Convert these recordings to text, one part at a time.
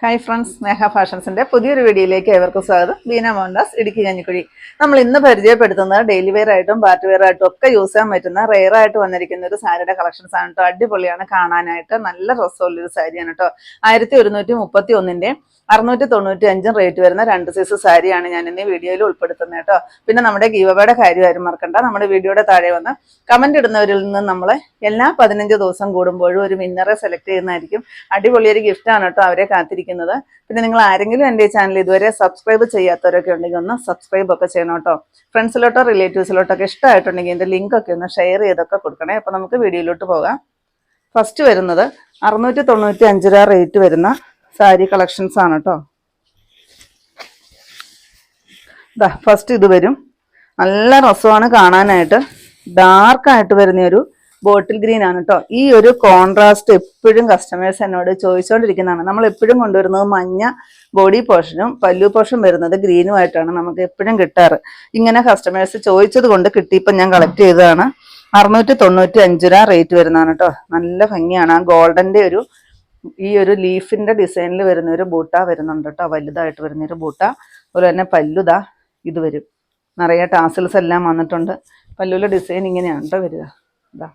Hi friends സ്നേഹ ഫാഷൻസിന്റെ പുതിയൊരു വീഡിയോയിലേക്ക് ഏവർക്കും സ്വാഗതം. ബീന മോഹൻദാസ് ഇടുക്കി കഞ്ഞിക്കുഴി. നമ്മൾ ഇന്ന് പരിചയപ്പെടുത്തുന്നത് ഡെയിലി വെയർ ആയിട്ടും പാർട്ടി വെയർ ആയിട്ടും ഒക്കെ യൂസ് ചെയ്യാൻ പറ്റുന്ന റെയർ ആയിട്ട് വന്നിരിക്കുന്ന ഒരു സാരിയുടെ കളക്ഷൻസ് ആണ് കേട്ടോ അടിപൊളിയാണ് കാണാനായിട്ട് നല്ല ഡ്രസ്സുള്ളൊരു സാരിയാണ് കേട്ടോ ആയിരത്തി ഒരുന്നൂറ്റി മുപ്പത്തി ഒന്നിന്റെ അറുന്നൂറ്റി തൊണ്ണൂറ്റി അഞ്ചും റേറ്റ് വരുന്ന രണ്ട് സൈസ് സാരിയാണ് ഞാൻ ഇന്ന് വീഡിയോയിൽ ഉൾപ്പെടുത്തുന്നത് കേട്ടോ പിന്നെ നമ്മുടെ ഗീവബയുടെ കാര്യം ആരും മറക്കണ്ട. നമ്മുടെ വീഡിയോയുടെ താഴെ വന്ന് കമന്റ് ഇടുന്നവരിൽ നിന്ന് നമ്മൾ എല്ലാ പതിനഞ്ച് ദിവസം കൂടുമ്പോഴും ഒരു വിന്നറെ സെലക്ട് ചെയ്യുന്നതായിരിക്കും. അടിപൊളിയൊരു ഗിഫ്റ്റാണ് കേട്ടോ അവരെ കാത്തിരിക്കുന്നത് പിന്നെ നിങ്ങൾ ആരെങ്കിലും എന്റെ ചാനൽ ഇതുവരെ സബ്സ്ക്രൈബ് ചെയ്യാത്തവരൊക്കെ ഉണ്ടെങ്കിൽ ഒന്ന് സബ്സ്ക്രൈബ് ഒക്കെ ചെയ്യണം കേട്ടോ. ഫ്രണ്ട്സിലോട്ടോ റിലേറ്റീവ്സിലോട്ടോ ഒക്കെ ഇഷ്ടമായിട്ടുണ്ടെങ്കിൽ എന്റെ ലിങ്ക് ഒക്കെ ഒന്ന് ഷെയർ ചെയ്തൊക്കെ കൊടുക്കണേ. അപ്പോൾ നമുക്ക് വീഡിയോയിലോട്ട് പോകാം. ഫസ്റ്റ് വരുന്നത് അറുന്നൂറ്റി തൊണ്ണൂറ്റി അഞ്ച് രൂപ റേറ്റ് വരുന്ന സാരി കളക്ഷൻസ് ആണ് കേട്ടോ. ഫസ്റ്റ് ഇത് വരും. നല്ല രസമാണ് കാണാനായിട്ട്. ഡാർക്കായിട്ട് വരുന്ന ഒരു ബോട്ടിൽ ഗ്രീൻ ആണ് കേട്ടോ ഈ ഒരു കോൺട്രാസ്റ്റ് എപ്പോഴും കസ്റ്റമേഴ്സ് എന്നോട് ചോദിച്ചുകൊണ്ടിരിക്കുന്നതാണ് നമ്മൾ എപ്പോഴും കൊണ്ടുവരുന്നത് മഞ്ഞ ബോഡി പോർഷനും പല്ലു പോർഷൻ വരുന്നത് ഗ്രീനുമായിട്ടാണ് നമുക്ക് എപ്പോഴും കിട്ടാറ്. ഇങ്ങനെ കസ്റ്റമേഴ്സ് ചോദിച്ചത് കൊണ്ട് കിട്ടിയപ്പോൾ ഞാൻ കളക്ട് ചെയ്തതാണ്. അറുന്നൂറ്റി തൊണ്ണൂറ്റി അഞ്ച് രൂപ റേറ്റ് വരുന്നതാണ് കേട്ടോ നല്ല ഭംഗിയാണ്. ആ ഗോൾഡന്റെ ഒരു ഈ ഒരു ലീഫിന്റെ ഡിസൈനിൽ വരുന്ന ഒരു ബൂട്ട വരുന്നുണ്ട് കേട്ടോ വലുതായിട്ട് വരുന്ന ഒരു ബൂട്ട. അതുപോലെ തന്നെ പല്ലുത ഇത് വരും. നിറയെ ടാസിൽസ് എല്ലാം വന്നിട്ടുണ്ട്. പല്ലുവിലെ ഡിസൈൻ ഇങ്ങനെയാണ് കേട്ടോ വരിക. ഇതാ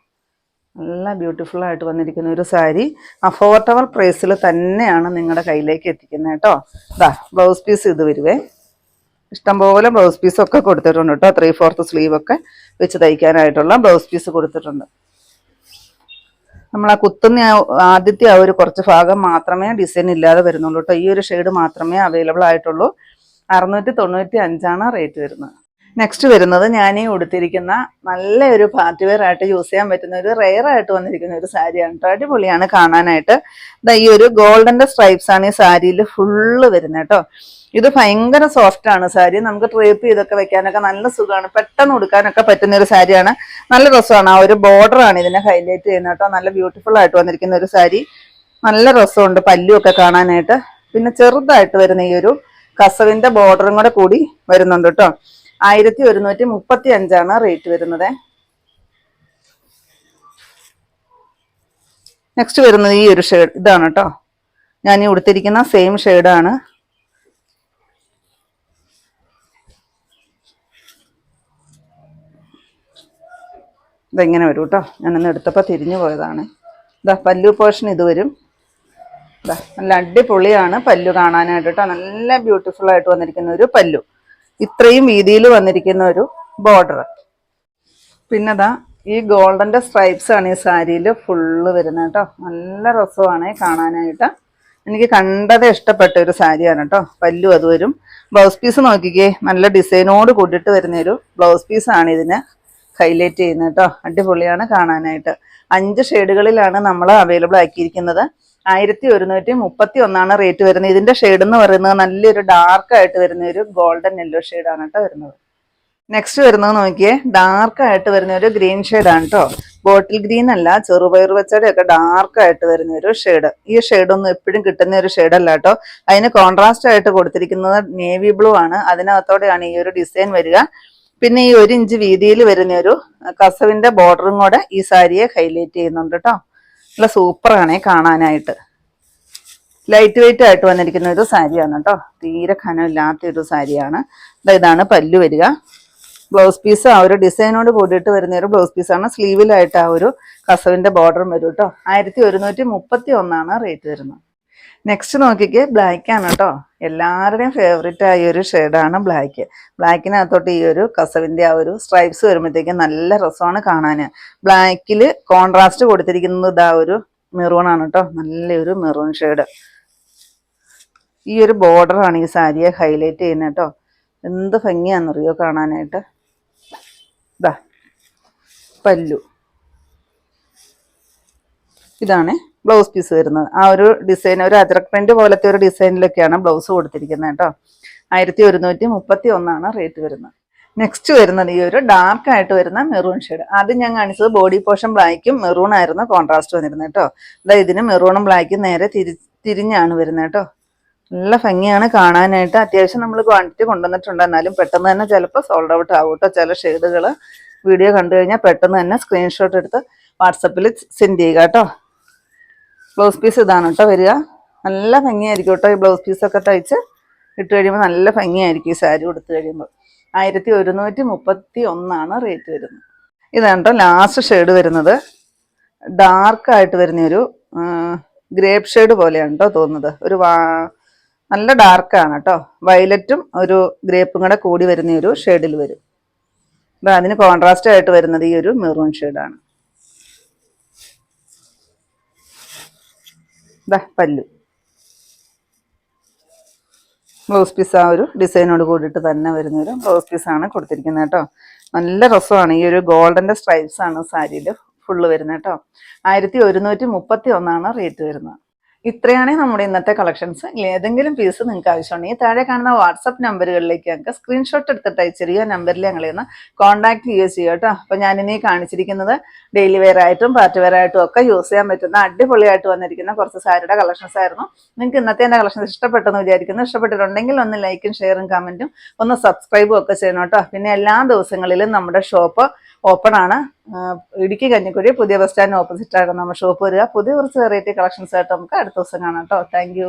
നല്ല ബ്യൂട്ടിഫുൾ ആയിട്ട് വന്നിരിക്കുന്ന ഒരു സാരി. അഫോർഡബിൾ പ്രൈസിൽ തന്നെയാണ് നിങ്ങളുടെ കയ്യിലേക്ക് എത്തിക്കുന്നത് കേട്ടോ. ഇതാ ബ്ലൗസ് പീസ് ഇത് വരുവേ. ഇഷ്ടംപോലെ ബ്ലൗസ് പീസ് ഒക്കെ കൊടുത്തിട്ടുണ്ട് കേട്ടോ. ത്രീ ഫോർത്ത് സ്ലീവ് ഒക്കെ വെച്ച് തയ്ക്കാനായിട്ടുള്ള ബ്ലൗസ് പീസ് കൊടുത്തിട്ടുണ്ട്. നമ്മൾ ആ കുത്തുന്ന ആദ്യത്തെ ആ ഒരു കുറച്ച് ഭാഗം മാത്രമേ ഡിസൈൻ ഇല്ലാതെ വരുന്നുള്ളൂ കേട്ടോ. ഈ ഒരു ഷെയ്ഡ് മാത്രമേ അവൈലബിൾ ആയിട്ടുള്ളൂ. അറുന്നൂറ്റി തൊണ്ണൂറ്റി അഞ്ചാണ് റേറ്റ് വരുന്നത്. നെക്സ്റ്റ് വരുന്നത് ഞാൻ ഉടുത്തിരിക്കുന്ന നല്ലൊരു പാർട്ടി വെയർ ആയിട്ട് യൂസ് ചെയ്യാൻ പറ്റുന്ന ഒരു റെയർ ആയിട്ട് വന്നിരിക്കുന്ന ഒരു സാരിയാണ് കേട്ടോ അടിപൊളിയാണ് കാണാനായിട്ട്. ഈ ഒരു ഗോൾഡന്റെ സ്ട്രൈപ്സ് ആണ് ഈ സാരിയിൽ ഫുള്ള് വരുന്നത് കേട്ടോ ഇത് ഭയങ്കര സോഫ്റ്റ് ആണ് സാരി. നമുക്ക് ട്രേപ്പ് ചെയ്തൊക്കെ വെക്കാനൊക്കെ നല്ല സുഖമാണ് പെട്ടെന്ന് ഉടുക്കാനൊക്കെ പറ്റുന്ന ഒരു സാരിയാണ്. നല്ല രസമാണ്. ആ ഒരു ബോർഡർ ആണ് ഇതിനെ ഹൈലൈറ്റ് ചെയ്യുന്നത് കേട്ടോ നല്ല ബ്യൂട്ടിഫുൾ ആയിട്ട് വന്നിരിക്കുന്ന ഒരു സാരി. നല്ല രസമുണ്ട് പല്ലുമൊക്കെ കാണാനായിട്ട്. പിന്നെ ചെറുതായിട്ട് വരുന്ന ഈ ഒരു കസവിന്റെ ബോർഡറും കൂടെ കൂടി വരുന്നുണ്ട് കേട്ടോ ആയിരത്തി ഒരുന്നൂറ്റി മുപ്പത്തി അഞ്ചാണ് റേറ്റ് വരുന്നത്. നെക്സ്റ്റ് വരുന്നത് ഈ ഒരു ഷെയ്ഡ് ഇതാണ് കേട്ടോ ഞാൻ ഈ ഉടുത്തിരിക്കുന്ന സെയിം ഷെയ്ഡാണ് ഇതെങ്ങനെ വരും കേട്ടോ ഞാനൊന്ന് എടുത്തപ്പോൾ തിരിഞ്ഞു പോയതാണ്. ഇതാ പല്ലു പോർഷൻ ഇത് വരും. ഇതാ നല്ല അടിപൊളിയാണ് പല്ലു കാണാനായിട്ട് കേട്ടോ നല്ല ബ്യൂട്ടിഫുൾ ആയിട്ട് വന്നിരിക്കുന്ന ഒരു പല്ലു. ഇത്രയും വീതിയിൽ വന്നിരിക്കുന്ന ഒരു ബോർഡർ പിന്നെതാ ഈ ഗോൾഡന്റെ സ്ട്രൈപ്സ് ആണ് ഈ സാരിയിൽ ഫുള്ള് വരുന്നത് കേട്ടോ. നല്ല രസമാണ് കാണാനായിട്ട്. എനിക്ക് കണ്ടത് ഇഷ്ടപ്പെട്ട ഒരു സാരിയാണ് കേട്ടോ. പല്ലു അത് വരും. ബ്ലൗസ് പീസ് നോക്കിക്കേ നല്ല ഡിസൈനോട് കൂടിയിട്ട് വരുന്ന ഒരു ബ്ലൗസ് പീസാണ് ഇതിന് ഹൈലൈറ്റ് ചെയ്യുന്നത് കേട്ടോ. അടിപൊളിയാണ് കാണാനായിട്ട്. അഞ്ച് ഷെയ്ഡുകളിലാണ് നമ്മൾ അവൈലബിൾ ആക്കിയിരിക്കുന്നത്. ആയിരത്തി ഒരുന്നൂറ്റി മുപ്പത്തി ഒന്നാണ് റേറ്റ് വരുന്നത്. ഇതിന്റെ ഷെയ്ഡ് എന്ന് പറയുന്നത് നല്ലൊരു ഡാർക്ക് ആയിട്ട് വരുന്ന ഒരു ഗോൾഡൻ യെല്ലോ ഷെയ്ഡാണ് കേട്ടോ വരുന്നത്. നെക്സ്റ്റ് വരുന്നത് നോക്കിയേ ഡാർക്ക് ആയിട്ട് വരുന്ന ഒരു ഗ്രീൻ ആണ് കേട്ടോ. ബോട്ടിൽ ഗ്രീൻ അല്ല ചെറുപയർ വെച്ചയുടെ ഒക്കെ ഡാർക്ക് ആയിട്ട് വരുന്ന ഒരു ഷെയ്ഡ് ഈ ഷെയ്ഡ് ഒന്നും എപ്പോഴും കിട്ടുന്ന ഒരു അല്ല കേട്ടോ. അതിന് കോൺട്രാസ്റ്റ് ആയിട്ട് കൊടുത്തിരിക്കുന്നത് നേവി ബ്ലൂ ആണ്. അതിനകത്തോടെയാണ് ഈ ഒരു ഡിസൈൻ വരിക. പിന്നെ ഈ ഒരു ഇഞ്ച് വീതിയിൽ വരുന്ന ഒരു കസവിന്റെ ബോർഡറും കൂടെ ഈ സാരിയെ ഹൈലൈറ്റ് ചെയ്യുന്നുണ്ട് കേട്ടോ. നല്ല സൂപ്പറാണേ കാണാനായിട്ട്. ലൈറ്റ് വെയിറ്റ് ആയിട്ട് വന്നിരിക്കുന്ന ഒരു സാരിയാണ് കേട്ടോ. തീരെ ഖനമില്ലാത്ത ഒരു സാരിയാണ്. ഇതാണ് പല്ലു വരിക. ബ്ലൗസ് പീസ് ആ ഒരു ഡിസൈനോട് കൂടിയിട്ട് വരുന്ന ഒരു ബ്ലൗസ് പീസാണ് സ്ലീവിലായിട്ട് ആ ഒരു കസവിന്റെ ബോർഡറും വരും കേട്ടോ. ആയിരത്തി ഒരുന്നൂറ്റി മുപ്പത്തി ഒന്നാണ് റേറ്റ് വരുന്നത്. നെക്സ്റ്റ് നോക്കിക്ക് ബ്ലാക്ക് ആണ് കേട്ടോ. എല്ലാവരുടെയും ഫേവറേറ്റ് ആയ ഒരു ഷെയ്ഡാണ് ബ്ലാക്ക് ബ്ലാക്കിനകത്തോട്ട് ഈ ഒരു കസവിന്റെ ആ ഒരു സ്ട്രൈപ്സ് വരുമ്പോഴത്തേക്കും നല്ല രസമാണ് കാണാൻ ബ്ലാക്കിൽ കോൺട്രാസ്റ്റ് കൊടുത്തിരിക്കുന്നത് ഇതാ ഒരു മെറൂൺ ആണ് കേട്ടോ. നല്ലൊരു മെറൂൺ ഷെയ്ഡ് ഈ ഒരു ബോർഡറാണ് ഈ സാരിയെ ഹൈലൈറ്റ് ചെയ്യുന്നത് കേട്ടോ. എന്ത് ഭംഗിയാണെന്നറിയോ കാണാനായിട്ട്? ഇതാ പല്ലു. ഇതാണ് ബ്ലൗസ് പീസ് വരുന്നത്. ആ ഒരു ഡിസൈൻ ഒരു അജറക് പ്രിന്റ് പോലത്തെ ഒരു ഡിസൈനിലൊക്കെയാണ് ബ്ലൗസ് കൊടുത്തിരിക്കുന്നത് കേട്ടോ. ആയിരത്തി ഒരുന്നൂറ്റി മുപ്പത്തി ഒന്നാണ് റേറ്റ് വരുന്നത്. നെക്സ്റ്റ് വരുന്നത് ഈ ഒരു ഡാർക്ക് ആയിട്ട് വരുന്ന മെറൂൺ ഷെയ്ഡ് ആദ്യം ഞാൻ കാണിച്ചത് ബോഡി പോർഷൻ ബ്ലാക്കും മെറൂൺ ആയിരുന്നു കോൺട്രാസ്റ്റ് വന്നിരുന്നത് കേട്ടോ. അതാ ഇതിന് മെറൂണും ബ്ലാക്കും നേരെ തിരി തിരിഞ്ഞാണ് വരുന്നത് കേട്ടോ. നല്ല ഭംഗിയാണ് കാണാനായിട്ട്. അത്യാവശ്യം നമ്മൾ ക്വാണ്ടിറ്റി കൊണ്ടുവന്നിട്ടുണ്ട്. എന്നാലും പെട്ടെന്ന് തന്നെ ചിലപ്പോൾ സോൾഡ് ഔട്ട് ആവും കേട്ടോ. ചില ഷെയ്ഡുകൾ വീഡിയോ കണ്ടു കഴിഞ്ഞാൽ പെട്ടെന്ന് തന്നെ സ്ക്രീൻഷോട്ട് എടുത്ത് വാട്സപ്പിൽ സെൻഡ് ചെയ്യുക കേട്ടോ. ബ്ലൗസ് പീസ് ഇതാണ് കേട്ടോ വരിക. നല്ല ഭംഗിയായിരിക്കും കേട്ടോ ഈ ബ്ലൗസ് പീസൊക്കെ തയ്ച്ച് ഇട്ട് കഴിയുമ്പോൾ നല്ല ഭംഗിയായിരിക്കും ഈ സാരി കൊടുത്ത് കഴിയുമ്പോൾ ആയിരത്തി ഒരുന്നൂറ്റി മുപ്പത്തി ഒന്നാണ് റേറ്റ് വരുന്നത്. ഇതാണ് കേട്ടോ ലാസ്റ്റ് ഷെയ്ഡ് വരുന്നത്. ഡാർക്കായിട്ട് വരുന്ന ഒരു ഗ്രേപ്പ് ഷെയ്ഡ് പോലെയാണ് കേട്ടോ തോന്നുന്നത്. ഒരു വാ നല്ല ഡാർക്കാണ് കേട്ടോ. വയലറ്റും ഒരു ഗ്രേപ്പും കൂടെ കൂടി വരുന്ന ഒരു ഷെയ്ഡിൽ വരും. അതിന് കോൺട്രാസ്റ്റ് ആയിട്ട് വരുന്നത് ഈ ഒരു മെറൂൺ ഷെയ്ഡാണ് ദാ പല്ലു. ബ്ലൗസ് പീസ് ആ ഒരു ഡിസൈനോട് കൂടിയിട്ട് തന്നെ വരുന്ന ഒരു ബ്ലൗസ് പീസാണ് കൊടുത്തിരിക്കുന്നത് കേട്ടോ. നല്ല രസമാണ്. ഈ ഒരു ഗോൾഡന്റെ സ്ട്രൈപ്സ് ആണ് സാരിയിൽ ഫുള്ള് വരുന്നത് കേട്ടോ. ആയിരത്തി ഒരുന്നൂറ്റി മുപ്പത്തി ഒന്നാണ് റേറ്റ് വരുന്നത്. ഇത്രയാണ് നമ്മുടെ ഇന്നത്തെ കളക്ഷൻസ് ഏതെങ്കിലും പീസ് നിങ്ങൾക്ക് ആവശ്യമുണ്ടെങ്കിൽ താഴെ കാണുന്ന വാട്സപ്പ് നമ്പറുകളിലേക്ക് ഞങ്ങൾക്ക് സ്ക്രീൻഷോട്ട് എടുത്തിട്ട് അയച്ചിരിക്കുക നമ്പറിൽ ഞങ്ങളെ ഒന്ന് കോൺടാക്ട് ചെയ്യുക ചെയ്യുക കേട്ടോ അപ്പോൾ ഞാനിനി കാണിച്ചിരിക്കുന്നത് ഡെയിലി വെയർ ആയിട്ടും പാർട്ടി വെയർ ആയിട്ടും ഒക്കെ യൂസ് ചെയ്യാൻ പറ്റുന്ന അടിപൊളിയായിട്ട് വന്നിരിക്കുന്ന കുറച്ച് സാരിയുടെ കളക്ഷൻസ് ആയിരുന്നു. നിങ്ങൾക്ക് ഇന്നത്തെ എന്റെ കളക്ഷൻസ് ഇഷ്ടപ്പെട്ടെന്ന് വിചാരിക്കുന്നു. ഇഷ്ടപ്പെട്ടിട്ടുണ്ടെങ്കിൽ ഒന്ന് ലൈക്കും ഷെയറും കമന്റും ഒന്ന് സബ്സ്ക്രൈബും ഒക്കെ ചെയ്യണം കേട്ടോ പിന്നെ എല്ലാ ദിവസങ്ങളിലും നമ്മുടെ ഷോപ്പ് ഓപ്പൺ ആണ്. ഇടുക്കി കഞ്ഞിക്കുഴി പുതിയ ബസ് ഓപ്പോസിറ്റ് ആണ് നമ്മുടെ ഷോപ്പ് വരിക. പുതിയ കുറച്ച് വെറൈറ്റി കളക്ഷൻസ് ആയിട്ട് നമുക്ക് അടുത്ത ദിവസം കാണാം കേട്ടോ താങ്ക്